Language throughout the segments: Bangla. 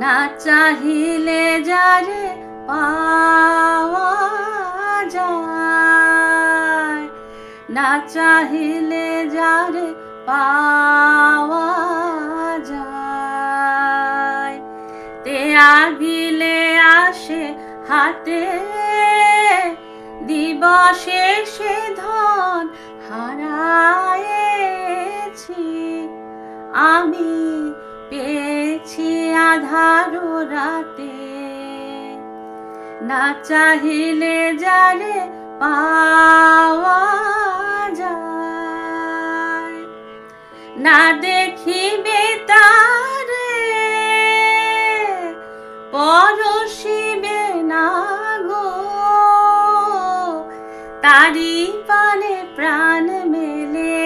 না চাহিলে যারে পাওয়া যায়, না চাহিলে যারে পাওয়া যায়। তে আগিলে আসে হাতে দিবসে সে ধন হারায়েছি। আমি পেয়েছি আধার রাতে। না চাহিলে যারে পাওয়া যায়, না দেখিবে তারে। পরশিবে না গো, তারি পানে প্রাণ মেলে,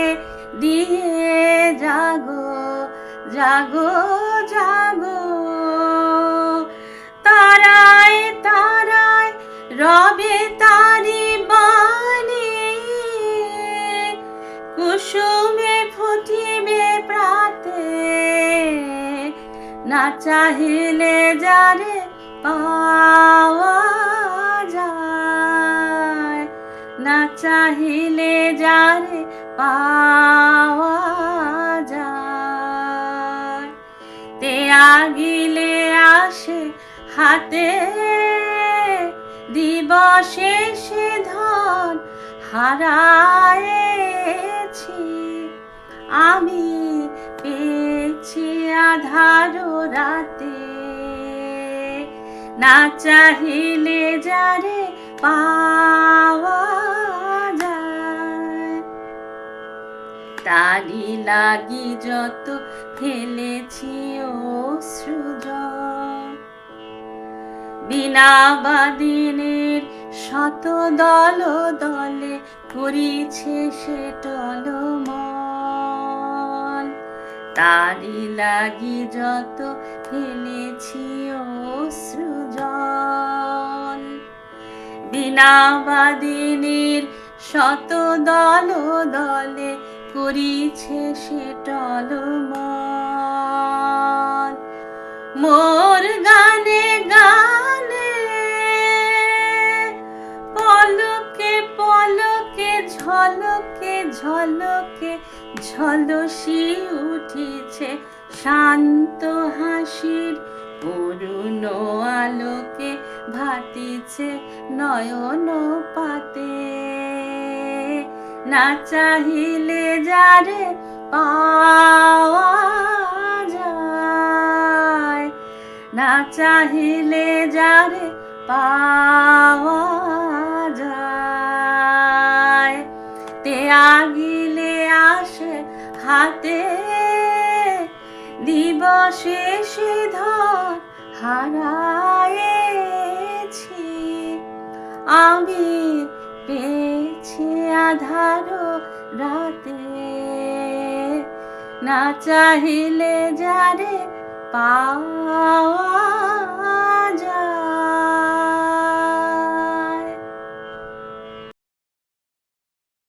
দিয়ে জাগো জাগো জাগো। তারায় তারায় রবে তারি বাণী। কুসুমে ফুটিবে প্রাতে। না চাহিলে যারে পাওয়া যায়। না চাহিলে যারে পাওয়া তে আগিলে আসে হাতে। দিবসে সে ধন হারায়েছি। আমি পেয়েছি আধার রাতে। না চাহিলে যারে পাওয়া তারি লাগি যত ফেলেছি বিনা বাদিনের শত দল দলে করিছে সে টলমল। তারি লাগি যত ফেলেছি বিনা বাদিনীর শত দল দলে করিছে সে টলমল। মোর গানে গানে পলকে পলকে, ঝলকে ঝলকে, ঝলসি উঠিছে শান্ত হাসির। করুণ আলোকে ভাতিছে নয়ন পাতে না চাহিলে যারে পাওয়া যায়। না চাহিলে যারে পাওয়া যায়। তে আগিলে আসে হাতে দিবসে সে হারায়েছি। আমি পেয়েছি আধার রাতে। না চাহিলে যারে পাওয়া